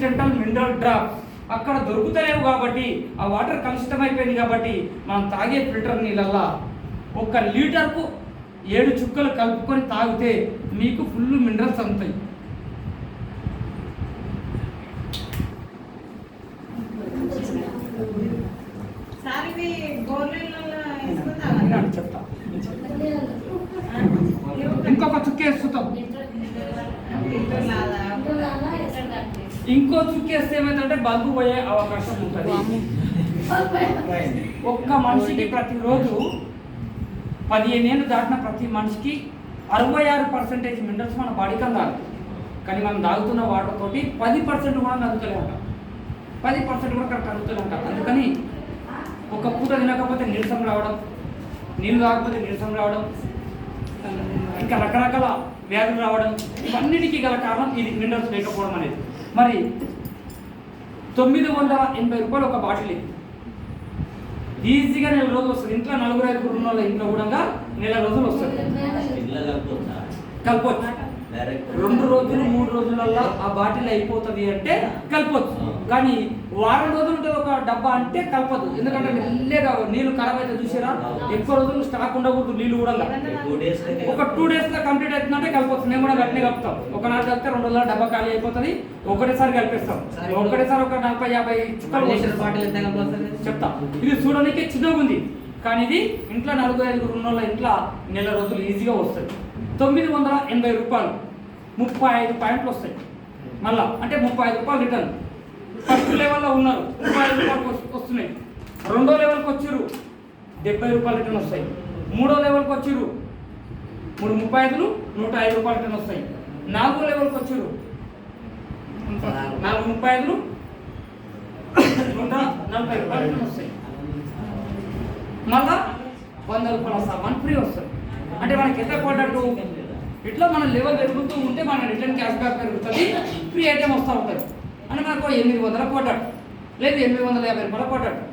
Accidental mineral drop అక్కడ దొరుకుతలేవు కాబట్టి ఆ వాటర్ కలుషితం అయిపోయింది కాబట్టి మనం తాగే ఫిల్టర్ నీళ్ళల్లా ఒక లీటర్కు ఏడు చుక్కలు కలుపుకొని తాగితే మీకు ఫుల్ మినరల్స్ అందుతాయి. చెప్తా ఇంకొక చుక్క వేస్తుంటాం ఫిల్టర్ లాగా ఇంకో చుక్క వేస్తే ఏమైందంటే బల్బు పోయే అవకాశం ఉంటుంది. ఒక్క మనిషికి ప్రతిరోజు పదిహేను ఏళ్ళు దాటిన ప్రతి మనిషికి అరవై ఆరు పర్సెంటేజ్ మినరల్స్ మన బాడీకి అందాలి కానీ మనం తాగుతున్న వాటర్ తోటి పది పర్సెంట్ కూడా అందుతలే ఉంటాం. పది పర్సెంట్ కూడా కరెక్ట్ అందుతలే ఉంటాం. అందుకని ఒక పూట తినకపోతే నీరసం రావడం నీళ్ళు తాగకపోతే నీరసం రావడం ఇంకా రకరకాల వ్యాధులు రావడం ఇవన్నిటికీ గల కారణం ఇది మినరల్స్ లేకపోవడం అనేది. మరి తొమ్మిది వందల ఎనభై రూపాయలు ఒక బాటిల్ ఇది ఈజీగా నెల రోజులు వస్తుంది. ఇంట్లో నలుగురు ఐదుగురు ఉన్న వాళ్ళ ఇంట్లో కూడా నెల రోజులు వస్తుంది? కలపొచ్చు డైరెక్ట్ రెండు రోజులు మూడు రోజులల్లో ఆ బాటిల్ అయిపోతుంది అంటే కలపొచ్చు కానీ వారం రోజులు ఉంటుంది ఒక డబ్బా అంటే కలపదు ఎందుకంటే మెల్లగా నీళ్ళు ఖరాబ్ అయితే చూసారా? ఎక్కువ రోజులు స్టాక్ ఉండకూడదు నీళ్ళు కూడా. ఒక టూ డేస్లో కంప్లీట్ అవుతుందంటే కలిపొచ్చు మేము కూడా గట్టినే కలుపుతాం. ఒక నాడు కలిపితే రెండు రోజుల డబ్బా ఖాళీ అయిపోతుంది. ఒకటేసారి కలిపేస్తాం. ఒకటేసారి ఒక నలభై యాభై చుక్కలు. చెప్తా. ఇది చూడడానికి చిన్నగా ఉంది. కానీ ఇది ఇంట్లో నలుగురు ఐదుగురు ఉన్న ఇంట్లో నెల రోజులు ఈజీగా వస్తుంది. తొమ్మిది వందల ఎనభై రూపాయలు. ముప్పై ఐదు పాయింట్లు వస్తాయి. మళ్ళా అంటే ముప్పై ఐదు రూపాయలు రిటర్న్ ఫస్ట్ లెవెల్లో ఉన్నారు. ముప్పై ఐదు రూపాయలు వస్తు- వస్తున్నాయి. రెండో లెవెల్కి వచ్చిర్రు. డెబ్బై రూపాయలు రిటర్న్ వస్తాయి. మూడో లెవెల్కి వచ్చిర్రు. మూడు ముప్పై ఐదులు నూట ఐదు రూపాయలు రిటర్న్ వస్తాయి. నాలుగో లెవెల్కి వచ్చిర్రు. నాలుగు. ముప్పై ఐదులు నూట నలభై రూపాయలు రిటర్న్ వస్తాయి. మళ్ళా వంద రూపాయల సామాన్ ఫ్రీ వస్తుంది. అంటే మనకి ఎంత పడ్డట్టు ఇట్లా మన లెవెల్ పెరుగుతూ ఉంటే మన రిటర్న్ క్యాష్ బ్యాక్ పెరుగుతుంది ఫ్రీ ఐటమ్ వస్తూ ఉంటుంది. అంటే మనకు ఎనిమిది వందల పడ్డట్టు లేదు ఎనిమిది వందల యాభై రూపాయల పడ్డట్టు